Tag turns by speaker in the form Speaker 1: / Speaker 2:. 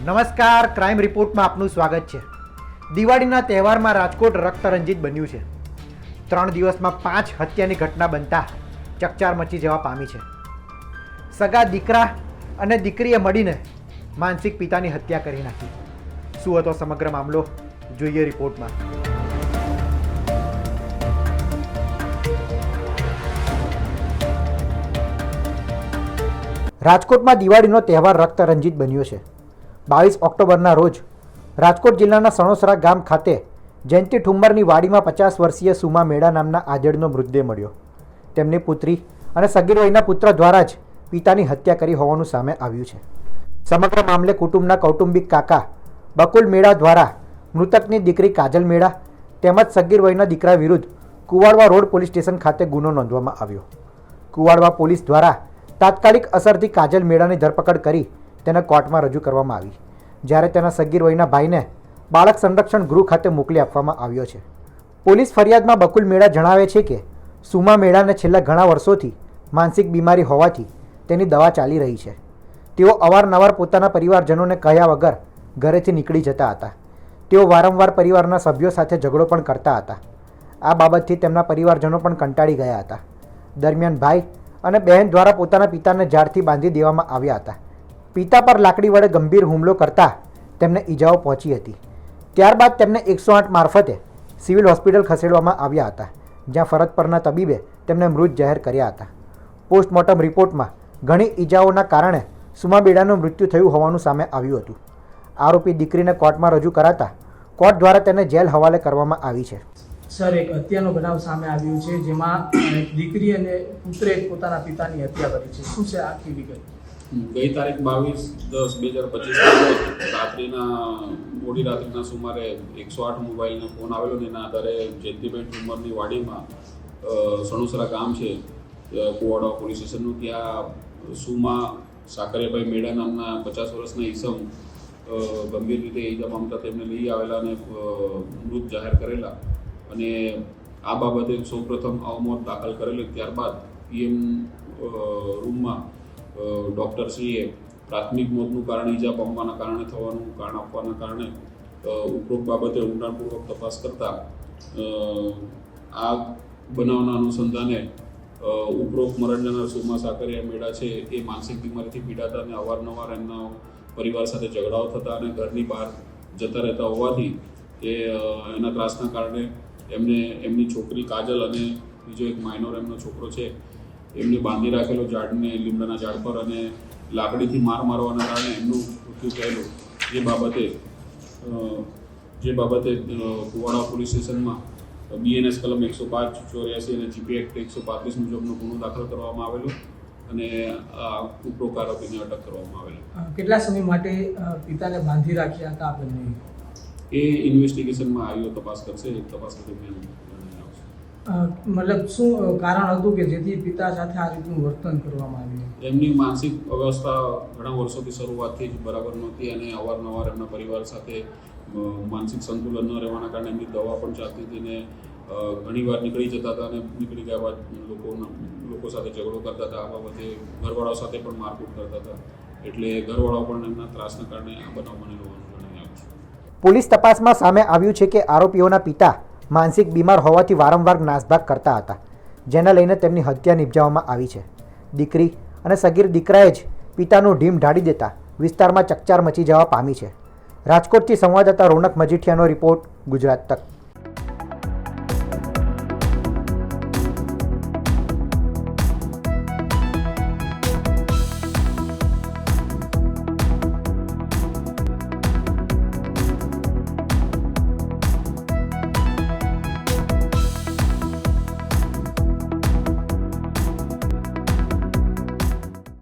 Speaker 1: નમસ્કાર ક્રાઇમ રિપોર્ટમાં આપનું સ્વાગત છે. દિવાળીના તહેવારમાં રાજકોટ રક્તરંજિત બન્યું છે. ત્રણ દિવસમાં પાંચ હત્યાની ઘટના બનતા ચકચાર મચી જવા પામી છે. સગા, દીકરા અને દીકરીએ મળીને માનસિક પિતાની હત્યા કરી નાખી. શું હતો સમગ્ર મામલો? જોઈએ રિપોર્ટમાં. રાજકોટમાં દિવાળીનો તહેવાર રક્તરંજિત બન્યો છે. બાવીસ ઓક્ટોબરના રોજ રાજકોટ જિલ્લાના સણોસરા ગામ ખાતે જયંતિ ઠુમ્મરની વાડીમાં પચાસ વર્ષીય સુમા મેળા નામના આજડનો મૃતદેહ મળ્યો. તેમની પુત્રી અને સગીરવયના પુત્ર દ્વારા જ પિતાની હત્યા કરી હોવાનું સામે આવ્યું છે. સમગ્ર મામલે કુટુંબના કૌટુંબિક કાકા બકુલ મેળા દ્વારા મૃતકની દીકરી કાજલ મેળા તેમજ સગીર વયના દીકરા વિરુદ્ધ કુવાડવા રોડ પોલીસ સ્ટેશન ખાતે ગુનો નોંધવામાં આવ્યો. કુવાડવા પોલીસ દ્વારા તાત્કાલિક અસરથી કાજલ મેળાની ધરપકડ કરી તેને કોર્ટમાં રજૂ કરવામાં આવી. જ્યારે તેના સગીર વયના ભાઈને બાળક સંરક્ષણ ગૃહ ખાતે મોકલી આપવામાં આવ્યો છે. પોલીસ ફરિયાદમાં બકુલ મેળા જણાવે છે કે, સુમા મેળાને છેલ્લા ઘણા વર્ષોથી માનસિક બીમારી હોવાથી તેની દવા ચાલી રહી છે. તેઓ અવારનવાર પોતાના પરિવારજનોને કહ્યા વગર ઘરેથી નીકળી જતા હતા. તેઓ વારંવાર પરિવારના સભ્યો સાથે ઝઘડો પણ કરતા હતા. આ બાબતથી તેમના પરિવારજનો પણ કંટાળી ગયા હતા. દરમિયાન ભાઈ અને બહેન દ્વારા પોતાના પિતાને ઝાડથી બાંધી દેવામાં આવ્યા હતા. પિતા પર લાકડી વડે ગંભીર હુમલો કરતા તેમને ઈજાઓ પહોંચી હતી. ત્યારબાદ તેમને એકસો આઠ મારફતે સિવિલ હોસ્પિટલ ખસેડવામાં આવ્યા હતા, જ્યાં ફરજ પરના તબીબે તેમને મૃત જાહેર કર્યા હતા. પોસ્ટમોર્ટમ રિપોર્ટમાં ઘણી ઈજાઓના કારણે સુમાબેડાનું મૃત્યુ થયું હોવાનું સામે આવ્યું હતું. આરોપી દીકરીને કોર્ટમાં રજૂ કરાતા કોર્ટ દ્વારા તેને જેલ હવાલે કરવામાં આવી છે.
Speaker 2: સર, એક હત્યાનો બનાવ સામે આવ્યો છે, જેમાં દીકરી અને પુત્રે પોતાના પિતાની હત્યા કરી છે. શું છે આખી વિગત?
Speaker 3: ગઈ તારીખ બાવીસ દસ બે હજાર પચીસ રાત્રિના, મોડી રાત્રિના સુમારે એકસો આઠ મોબાઈલનો ફોન આવેલો ને એના આધારે જયંતિભાઈ ઠુમરની વાડીમાં સણુસરા ગામ છે કુવાડા પોલીસ સ્ટેશનનું, ત્યાં સુમા સાકરિયાભાઈ મેડા નામના પચાસ વર્ષના ઈસમ ગંભીર રીતે ઈજા પામતા તેમને લઈ આવેલા અને મૃત જાહેર કરેલા અને આ બાબતે સૌપ્રથમ અવમોત દાખલ કરેલી. ત્યારબાદ પીએમ રૂમમાં ડૉક્ટરશ્રીએ પ્રાથમિક મોતનું કારણ, ઈજા પામવાના કારણે થવાનું, કારણ આપવાના કારણે ઉપરોક્ત બાબતે ઊંડાણપૂર્વક તપાસ કરતા આ બનાવના અનુસંધાને ઉપરોક્ત મરણ જનાર સોમા સાકરિયા મેળા છે, એ માનસિક બીમારીથી પીડાતા અને અવારનવાર એમના પરિવાર સાથે ઝઘડાઓ થતા અને ઘરની બહાર જતા રહેતા હોવાથી એ એના ત્રાસના કારણે એમને, એમની છોકરી કાજલ અને બીજો એક માઇનોર એમનો છોકરો છે એમને બાંધી રાખેલો ઝાડને લીમડાના ઝાડ પર અને લાકડીથી માર મારવાના કારણે એમનું મૃત્યુ થયેલું. જે બાબતે જે બાબતે કુવાડા પોલીસ સ્ટેશનમાં બીએનએસ કલમ એકસો પાંચ ચોર્યાસી અને જીપી એક્ટ એકસો પાંત્રીસ મુજબનો ગુનો દાખલ કરવામાં આવેલો અને આ ઉપરોક્ત આરોપીને અટક કરવામાં આવેલો.
Speaker 2: કેટલા સમય માટે પિતાને બાંધી રાખ્યા હતા આપણને?
Speaker 3: એ ઇન્વેસ્ટિગેશનમાં આવ્યો તપાસ કરશે તપાસ દરમિયાન
Speaker 2: મતલબ શું કારણ હતું કે જેથી પિતા સાથે આ રીતનું વર્તન કરવામાં આવ્યું?
Speaker 3: એમની માનસિક અવસ્થા ઘણા વર્ષોથી શરૂઆતથી જ બરાબર નહોતી અને અવારનવાર એમના પરિવાર સાથે માનસિક સંતુલન ન રહેવાના કારણે એમની દવા પણ ચાલતી હતી ને ઘણીવાર નીકળી જતા હતા અને નીકળી ગયા બાદ લોકોના લોકો સાથે ઝઘડો કરતા હતા. આ બાબતે ઘરવાળાઓ સાથે પણ મારકૂટ કરતા હતા. એટલે ઘરવાળાઓ પણ એમના ત્રાસના કારણે આ બનાવ બનેલો હોવાનું જણાવી આવ્યું
Speaker 1: પોલીસ તપાસમાં સામે આવ્યું છે કે આરોપીઓના પિતા માનસિક બીમાર હોવાથી વારંવાર નાસભાગ કરતા હતા, જેને લઈને તેમની હત્યા નિપજાવવામાં આવી છે. દીકરી અને સગીર દીકરાએ જ પિતાનું ઢીમ ઢાળી દેતા વિસ્તારમાં ચકચાર મચી જવા પામી છે. રાજકોટથી સંવાદદાતા રોનક મજીઠિયાનો રિપોર્ટ ગુજરાત તક.